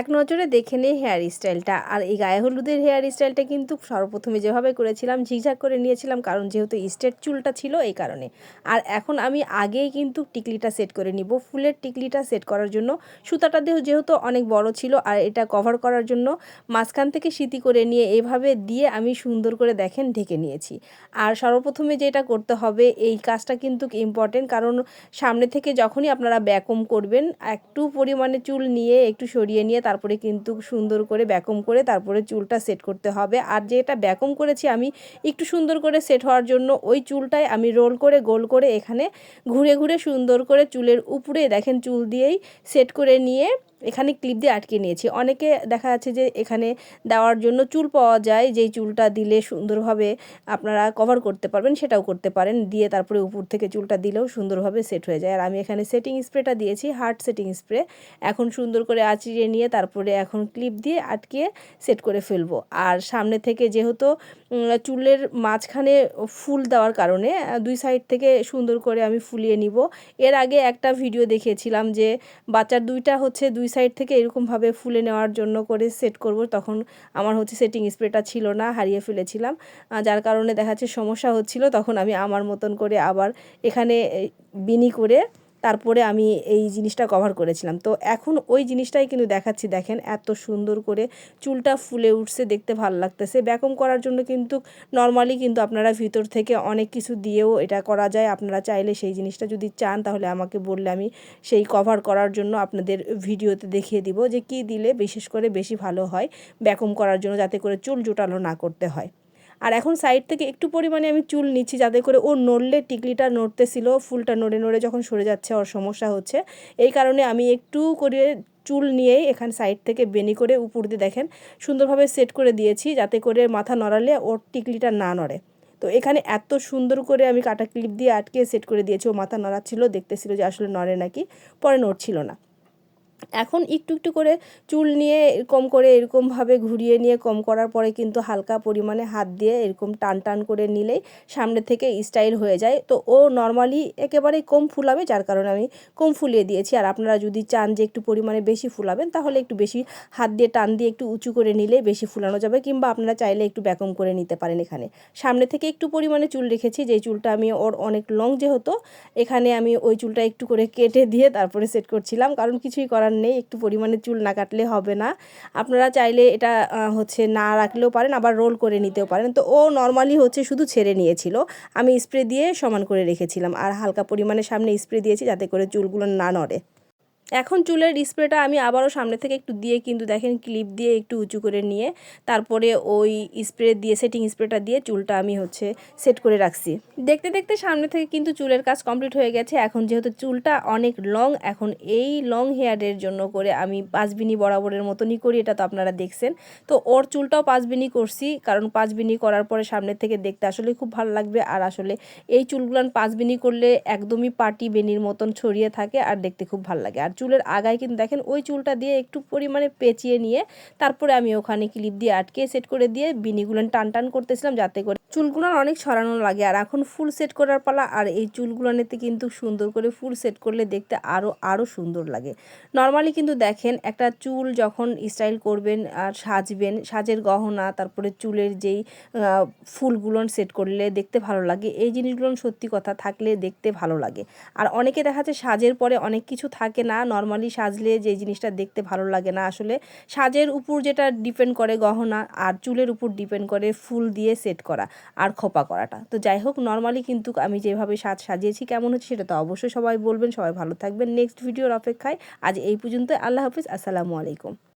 এক নজরে দেখে নিই হেয়ার স্টাইলটা। আর এই গায়ে হলুদের হেয়ার স্টাইলটা কিন্তু সর্বপ্রথমে যেভাবে করেছিলাম, ঝিকঝাক করে নিয়েছিলাম, কারণ যেহেতু স্ট্রেট চুলটা ছিল এই কারণে। আর এখন আমি আগেই কিন্তু টিকলিটা সেট করে নিব। ফুলের টিকলিটা সেট করার জন্য। সুতাটা দেহ যেহেতু অনেক বড় ছিল, আর এটা কভার করার জন্য মাঝখান থেকে সিতি করে নিয়ে এভাবে দিয়ে আমি সুন্দর করে দেখেন ঢেকে নিয়েছি। আর সর্বপ্রথমে যেটা করতে হবে, এই কাজটা কিন্তু ইম্পর্টেন্ট কারণ সামনে থেকে যখনই আপনারা ব্যাকম করবেন, একটু পরিমাণে চুল নিয়ে, একটু সরিয়ে নিয়ে তারপরে কিন্তু সুন্দর করে ব্যাকম করে তারপরে চুলটা সেট করতে হবে। আর যেটা ব্যাকম করেছি আমি, একটু সুন্দর করে সেট হওয়ার জন্য ওই চুলটাই আমি রোল করে, গোল করে এখানে ঘুরে ঘুরে সুন্দর করে চুলের উপরে দেখেন চুল দিয়েই সেট করে নিয়ে এখানে ক্লিপ দিয়ে আটকে নিয়েছি। অনেকে দেখা যাচ্ছে যে এখানে দেওয়ার জন্য চুল পাওয়া যায়, যেই চুলটা দিলে সুন্দরভাবে আপনারা কভার করতে পারবেন, সেটাও করতে পারেন। দিয়ে তারপরে উপর থেকে চুলটা দিলেও সুন্দরভাবে সেট হয়ে যায়। আর আমি এখানে সেটিং স্প্রেটা দিয়েছি হার্ড সেটিং স্প্রে এখন সুন্দর করে আঁচড়িয়ে নিয়ে তারপরে এখন ক্লিপ দিয়ে আটকে সেট করে ফেলব। আর সামনে থেকে যেহেতু চুলের মাঝখানে ফুল দেওয়ার কারণে, দুই সাইড থেকে সুন্দর করে আমি ফুলিয়ে নিব। এর আগে একটা ভিডিও দেখিয়েছিলাম যে বাচ্চার দুইটা হচ্ছে দুই সাইড থেকে এরকমভাবে ফুলে নেওয়ার জন্য করে সেট করব। তখন আমার হচ্ছে সেটিং স্প্রেটা ছিল না, হারিয়ে ফেলেছিলাম। যার কারণে দেখাচ্ছে সমস্যা হচ্ছিল। তখন আমি আমার মতন করে আবার এখানে বিনি করে তারপরে আমি এই জিনিসটা কভার করেছিলাম। তো এখন ওই জিনিসটাই কিন্তু দেখাচ্ছি, দেখেন এত সুন্দর করে চুলটা ফুলে উঠছে, দেখতে ভালো লাগতেছে। ব্যাকম করার জন্য কিন্তু নর্মালি কিন্তু আপনারা ভিতর থেকে অনেক কিছু দিয়েও এটা করা যায়। আপনারা চাইলে সেই জিনিসটা যদি চান, তাহলে আমাকে বললে আমি সেই কভার করার জন্য আপনাদের ভিডিওতে দেখিয়ে দিব যে কি দিলে বিশেষ করে বেশি ভালো হয় ব্যাকম করার জন্য, যাতে করে চুল জোটালো না করতে হয়। আর এখন সাইড থেকে একটু পরিমাণে আমি চুল নিচ্ছি যাতে করে ও নড়লে টিকলিটা নড়তেছিল, ফুলটা নড়ে নড়ে যখন সরে যাচ্ছে ওর সমস্যা হচ্ছে। এই কারণে আমি একটু করে চুল নিয়েই এখান সাইড থেকে বেনি করে উপর দিয়ে দেখেন, সুন্দরভাবে সেট করে দিয়েছি যাতে করে মাথা নড়ালে ওর টিকলিটা না নড়ে। তো এখানে এত সুন্দর করে আমি কাটা ক্লিপ দিয়ে আটকে সেট করে দিয়েছি, ও মাথা নড়াচ্ছিল, দেখতেছিল যে আসলে নড়ে নাকি, পরে নড়ছিল না। এখন একটু একটু করে চুল নিয়ে এরকম করে এরকমভাবে ঘুরিয়ে নিয়ে কম করার পরে কিন্তু হালকা পরিমাণে হাত দিয়ে এরকম টান টান করে নিলেই সামনে থেকে স্টাইল হয়ে যায়। তো ও নর্মালি একেবারেই কম ফুলাবে, যার কারণে আমি কম ফুলিয়ে দিয়েছি। আর আপনারা যদি চান যে একটু পরিমাণে বেশি ফুলাবেন, তাহলে একটু বেশি হাত দিয়ে টান দিয়ে একটু উঁচু করে নিলেই বেশি ফুলানো যাবে, কিংবা আপনারা চাইলে একটু ব্যাকম করে নিতে পারেন এখানে। সামনে থেকে একটু পরিমাণে চুল রেখেছি, যেই চুলটা আমি ওর অনেক লং যেহেতু, এখানে আমি ওই চুলটা একটু করে কেটে দিয়ে তারপরে সেট করছিলাম, কারণ কিছুই করার নেই, একটু পরিমাণে চুল না কাটলে হবে না। আপনারা চাইলে এটা হচ্ছে না রাখলেও পারেন, আবার রোল করে নিতেও পারেন। তো ও নর্মালি হচ্ছে শুধু ছেড়ে নিয়েছিল। আমি স্প্রে দিয়ে সমান করে রেখেছিলাম। আর হালকা পরিমাণে সামনে স্প্রে দিয়েছি যাতে করে চুলগুলো না নড়ে। এখন চুলের স্প্রেটা আমি আবারও সামনে থেকে একটু দিয়ে কিন্তু দেখেন ক্লিপ দিয়ে একটু উঁচু করে নিয়ে তারপরে ওই স্প্রে দিয়ে সেটিং স্প্রেটা দিয়ে চুলটা আমি হচ্ছে সেট করে রাখছি। দেখতে দেখতে সামনে থেকে কিন্তু চুলের কাজ কমপ্লিট হয়ে গেছে। এখন যেহেতু চুলটা অনেক লং এখন এই লং হেয়ারের জন্য করে আমি পাঁচবিনি বরাবরের মতনই করি, এটা তো আপনারা দেখছেন। তো ওর চুলটাও পাঁচবিনি করছি, কারণ পাঁচবিনি করার পরে সামনে থেকে দেখতে আসলে খুব ভালো লাগবে। আর আসলে এই চুলগুলান পাঁচবিনি করলে একদমই পাটি বেনির মতন ছড়িয়ে থাকে আর দেখতে খুব ভালো লাগে। আর চুলের আগায় কিন্তু দেখেন ওই চুলটা দিয়ে একটু পরিমাণে পেঁচিয়ে নিয়ে তারপরে আমি ওখানে ক্লিপ দিয়ে আটকে সেট করে দিয়ে বিনিগুলো টান টান করতেছিলাম যাতে করে চুলগুলো অনেক সরানো লাগে। আর এখন ফুল সেট করার পালা আর এই চুলগুলোনেতে কিন্তু সুন্দর করে ফুল সেট করলে দেখতে আরও আরও সুন্দর লাগে। নর্মালি কিন্তু দেখেন একটা চুল যখন স্টাইল করবেন আর সাজবেন, সাজের গহনা, তারপরে চুলের যেই ফুলগুলো সেট করলে দেখতে ভালো লাগে। এই জিনিসগুলো সত্যি কথা থাকলে দেখতে ভালো লাগে। আর অনেকে দেখা যাচ্ছে সাজের পরে অনেক কিছু থাকে না নর্মালি সাজলে যে জিনিসটা দেখতে ভালো লাগে না। আসলে সাজের উপর যেটা ডিপেন্ড করে গহনা, আর চুলের উপর ডিপেন্ড করে ফুল দিয়ে সেট করা আর খোপা করাটা। তো যাই হোক নর্মালি কিন্তু আমি যেভাবে সাজ সাজিয়েছি কেমন হচ্ছে সেটা তো অবশ্যই সবাই বলবেন। সবাই ভালো থাকবেন। নেক্সট ভিডিওর অপেক্ষায় আজ এই পর্যন্ত আল্লাহ হাফিজ। আসসালামু আলাইকুম।